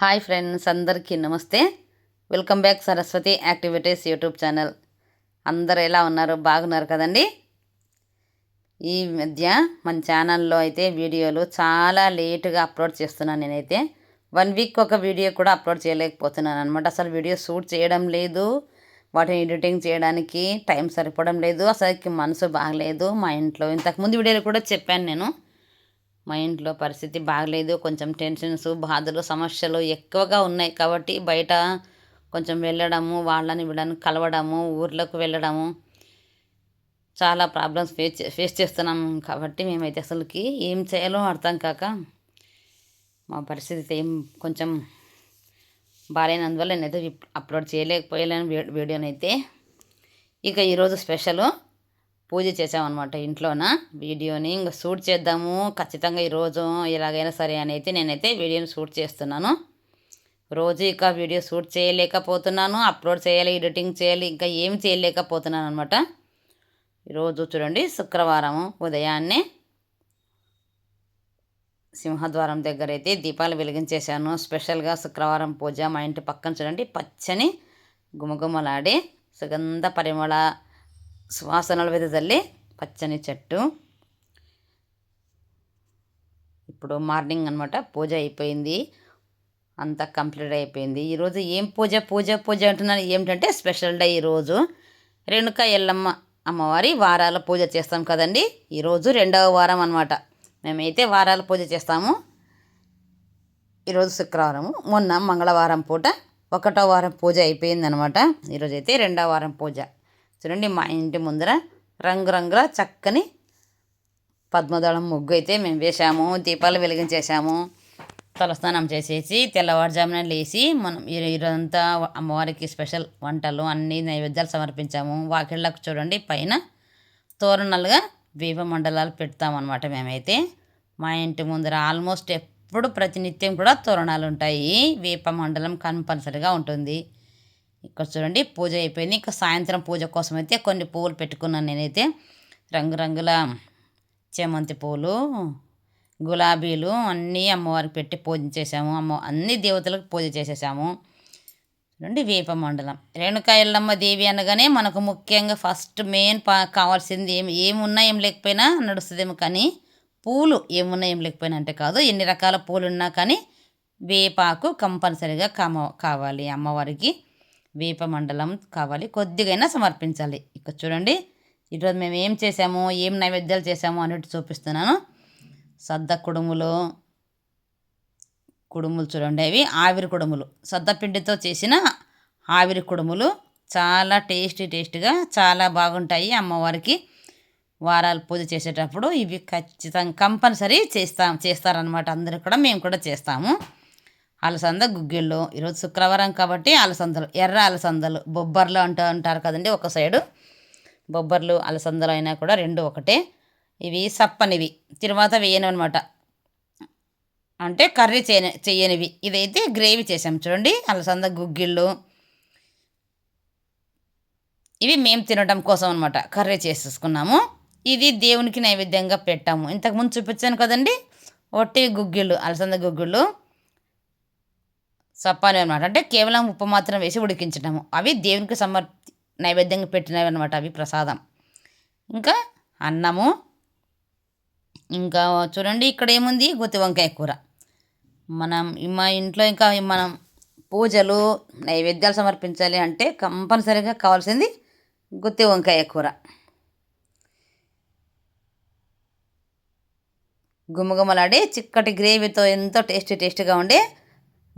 Hi friends అందరికీ namaste. Welcome back Saraswati activities YouTube channel. అందరు ఎలా ఉన్నారు? బాగున్నారు కదండి? ఈ మధ్య మన ఛానల్లో అయితే వీడియోలు చాలా లేటుగా అప్లోడ్ చేస్తున్నాను నేనైతే. వన్ వీక్ ఒక వీడియో కూడా అప్లోడ్ చేయలేకపోతున్నాను అనమాట అసలు వీడియో షూట్ చేయడం లేదు. వాటిని ఎడిటింగ్ చేయడానికి టైం సరిపోవడం లేదు. అసలుకి మనసు బాగలేదు మా ఇంట్లో. ఇంతకుముందు వీడియోలు కూడా చెప్పాను నేను. మా ఇంట్లో పరిస్థితి బాగలేదు. కొంచెం టెన్షన్స్ బాధలు సమస్యలు ఎక్కువగా ఉన్నాయి కాబట్టి బయట కొంచెం వెళ్ళడము వాళ్ళని వీళ్ళని కలవడము ఊర్లకు వెళ్ళడము చాలా ప్రాబ్లమ్స్ ఫేస్ చే- ఫేస్ చేస్తున్నాం కాబట్టి మేమైతే అసలుకి ఏం చేయాలో అర్థం కాక మా పరిస్థితి ఏం కొంచెం బాగాలేనందువల్ల నేనైతే అప్లోడ్ చేయలేకపోయాను వీ- వీడియోనైతే. ఇక ఈరోజు స్పెషల్ పూజ చేసామన్నమాట ఇంట్లోన. వీడియోని ఇంకా షూట్ చేద్దాము. ఖచ్చితంగా ఈరోజు ఎలాగైనా సరే అని అయితే నేనైతే వీడియోని షూట్ చేస్తున్నాను. రోజు ఇక వీడియో షూట్ చేయలేకపోతున్నాను. అప్లోడ్ చేయాలి ఎడిటింగ్ చేయాలి ఇంకా ఏం చేయలేకపోతున్నాను అనమాట ఈరోజు చూడండి శుక్రవారము ఉదయాన్నే సింహద్వారం దగ్గర అయితే దీపాలు వెలిగించేశాను. స్పెషల్గా శుక్రవారం పూజ మా ఇంటి పక్కన చూడండి పచ్చని గుమగుమలాడే సుగంధ పరిమళ సువాసనలు వెదజల్లి పచ్చని చెట్టు. ఇప్పుడు మార్నింగ్ అనమాట పూజ అయిపోయింది. అంతా కంప్లీట్ అయిపోయింది. ఈరోజు ఏం పూజ పూజ పూజ అంటున్నాను ఏమిటంటే స్పెషల్ డే ఈరోజు రేణుక ఎల్లమ్మ అమ్మవారి వారాల పూజ చేస్తాం కదండి. ఈరోజు రెండవ వారం అనమాట మేమైతే వారాల పూజ చేస్తాము. ఈరోజు శుక్రవారము. మొన్న మంగళవారం పూట ఒకటో వారం పూజ అయిపోయిందనమాట ఈరోజు అయితే రెండో వారం పూజ. చూడండి మా ఇంటి ముందర రంగురంగుల చక్కని పద్మదళం ముగ్గు అయితే మేము వేసాము దీపాలు వెలిగించేసాము తలస్నానం చేసేసి తెల్లవారుజామున లేచి మనం ఈరోజంతా అమ్మవారికి స్పెషల్ వంటలు అన్ని నైవేద్యాలు సమర్పించాము. వాకిళ్ళకు చూడండి పైన తోరణాలుగా దీప మండలాలు పెడతామన్నమాట మేమైతే. మా ఇంటి ముందర ఆల్మోస్ట్ ఎప్పుడు ప్రతినిత్యం కూడా తోరణాలు ఉంటాయి. వేప మండలం కంపల్సరిగా ఉంటుంది. ఇక్కడ చూడండి పూజ అయిపోయింది. ఇంకా సాయంత్రం పూజ కోసం అయితే కొన్ని పువ్వులు పెట్టుకున్నాను నేనైతే. రంగురంగుల చేమంతి పూలు గులాబీలు అన్నీ అమ్మవారికి పెట్టి పూజ చేసాము అమ్మ అన్ని దేవతలకు పూజ చేసేసాము. చూడండి వేప మండలం. రేణుకా ఎల్లమ్మ దేవి అనగానే మనకు ముఖ్యంగా ఫస్ట్ మెయిన్ పా కావాల్సింది ఏం ఏమున్నా ఏం లేకపోయినా నడుస్తుందేమో కానీ పూలు ఏమున్నా ఏం లేకపోయినా అంటే కాదు ఎన్ని రకాల పూలు ఉన్నా కానీ వేపాకు కంపల్సరీగా కామ కావాలి అమ్మవారికి. దీపమండలం మండలం కావాలి. కొద్దిగైనా సమర్పించాలి. ఇక్కడ చూడండి ఈరోజు మేము ఏం చేసాము ఏం నైవేద్యాలు చేసాము అన్నట్టు చూపిస్తున్నాను. సద్ద కుడుములు కుడుములు చూడండి అవి ఆవిరి కుడుములు. సద్దపిండితో చేసిన ఆవిరి కుడుములు చాలా టేస్టీ టేస్టీగా చాలా బాగుంటాయి అమ్మవారికి. వారాలు పూజ చేసేటప్పుడు ఇవి ఖచ్చితంగా కంపల్సరీ చేస్తాం చేస్తారనమాట అందరూ కూడా మేము కూడా చేస్తాము. అలసంద గుగ్గిళ్ళు. ఈరోజు శుక్రవారం కాబట్టి అలసందలు ఎర్ర అలసందలు. బొబ్బర్లు అంటూ అంటారు కదండి ఒక సైడు. బొబ్బర్లు అలసందలు అయినా కూడా రెండు ఒకటే. ఇవి సప్పనివి. తర్వాత వేయను అనమాట అంటే కర్రీ చేయని చేయనివి. ఇదైతే గ్రేవీ చేసాం చూడండి. అలసంద గుగ్గిళ్ళు. ఇవి మేము తినడం కోసం అనమాట కర్రీ చేసేసుకున్నాము. ఇది దేవునికి నైవేద్యంగా పెట్టాము. ఇంతకుముందు చూపించాను కదండి. ఒట్టి గుగ్గిళ్ళు అలసంద గుగ్గిళ్ళు. సప్పాని అనమాట అంటే కేవలం ఉప్పు మాత్రం వేసి ఉడికించడము అవి దేవునికి సమర్ నైవేద్యంగా పెట్టినవి అనమాట అవి ప్రసాదం. ఇంకా అన్నము. ఇంకా చూడండి ఇక్కడ ఏముంది? గుత్తి వంకాయ కూర. మనం మా ఇంట్లో ఇంకా మనం పూజలు నైవేద్యాలు సమర్పించాలి అంటే కంపల్సరీగా కావాల్సింది గుత్తి వంకాయ కూర. గుమగుమలాడే చిక్కటి గ్రేవీతో ఎంతో టేస్టీ టేస్టీగా ఉండే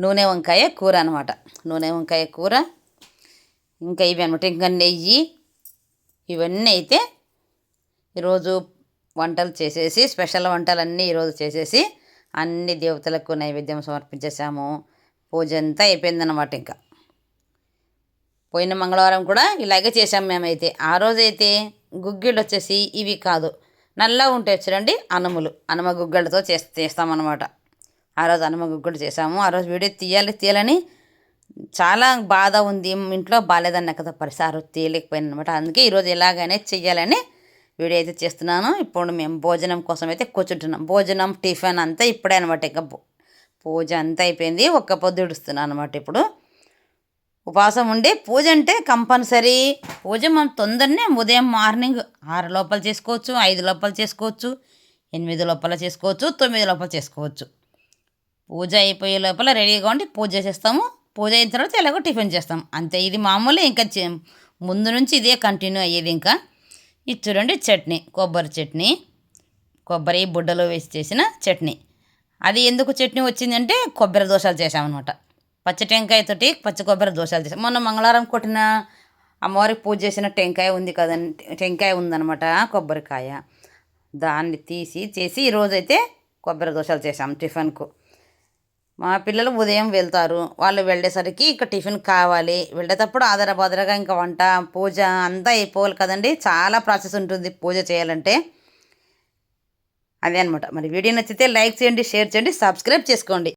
నూనె వంకాయ కూర అనమాట నూనె వంకాయ కూర ఇంకా ఇవి అనమాట ఇంకా నెయ్యి ఇవన్నీ అయితే ఈరోజు వంటలు చేసేసి స్పెషల్ వంటలన్నీ ఈరోజు చేసేసి అన్ని దేవతలకు నైవేద్యం సమర్పించేసాము పూజ అంతా అయిపోయిందన్నమాట ఇంకా. పోయిన మంగళవారం కూడా ఇలాగే చేసాం మేమైతే. ఆ రోజైతే గుగ్గిళ్ళు వచ్చేసి ఇవి కాదు నల్లగా ఉంటాయి చూడండి అనుములు అనుమ గుగ్గిళ్ళతో చేస్తామన్నమాట. ఆ రోజు అనుమ కూడా చేసాము ఆ రోజు వీడియో తీయాలి తీయాలని చాలా బాధ ఉంది. ఇంట్లో బాగాలేదన్న కదా పరిస్థితి ఆ రోజు తీయలేకపోయాను అనమాట అందుకే ఈరోజు ఎలాగైనా చెయ్యాలని వీడియో అయితే చేస్తున్నాను. ఇప్పుడు మేము భోజనం కోసం అయితే కూర్చుంటున్నాం. భోజనం టిఫిన్ అంతా ఇప్పుడే అనమాట. ఇంకా పూజ అంతా అయిపోయింది. ఒక్క పొద్దు ఇడుస్తున్నాను అనమాట ఇప్పుడు. ఉపవాసం ఉండి పూజ అంటే కంపల్సరీ. పూజ మనం తొందరనే ఉదయం మార్నింగ్ ఆరు లోపల చేసుకోవచ్చు ఐదు లోపల చేసుకోవచ్చు ఎనిమిది లోపల చేసుకోవచ్చు తొమ్మిది లోపల చేసుకోవచ్చు. పూజ అయిపోయే లోపల రెడీగా ఉండి పూజ చేస్తాము పూజ అయిన తర్వాత ఎలాగో టిఫిన్ చేస్తాం. అంతే ఇది మామూలు ఇంకా చే- ముందు నుంచి ఇదే కంటిన్యూ అయ్యేది ఇంకా. ఇది చూడండి చట్నీ కొబ్బరి చట్నీ. కొబ్బరి బుడ్డలో వేసి చేసిన చట్నీ. అది ఎందుకు చట్నీ వచ్చిందంటే కొబ్బరి దోశలు చేసామన్నమాట పచ్చ టెంకాయతోటి పచ్చి కొబ్బరి దోశలు చేసాం మొన్న మంగళవారం కొట్టిన అమ్మవారికి పూజ చేసిన టెంకాయ ఉంది కదండి టెంకాయ ఉందన్నమాట కొబ్బరికాయ. దాన్ని తీసి చేసి ఈరోజైతే కొబ్బరి దోశలు చేసాం టిఫిన్కు. మా పిల్లలు ఉదయం వెళ్తారు. వాళ్ళు వెళ్ళేసరికి ఇక టిఫిన్ కావాలి. వెళ్ళేటప్పుడు ఆధారబాదరగా ఇంకా వంట పూజ అంతా అయిపోవాలి కదండి. చాలా ప్రాసెస్ ఉంటుంది పూజ చేయాలంటే. అదే అనమాట మరి వీడియో నచ్చితే లైక్ చేయండి షేర్ చేయండి సబ్స్క్రైబ్ చేసుకోండి.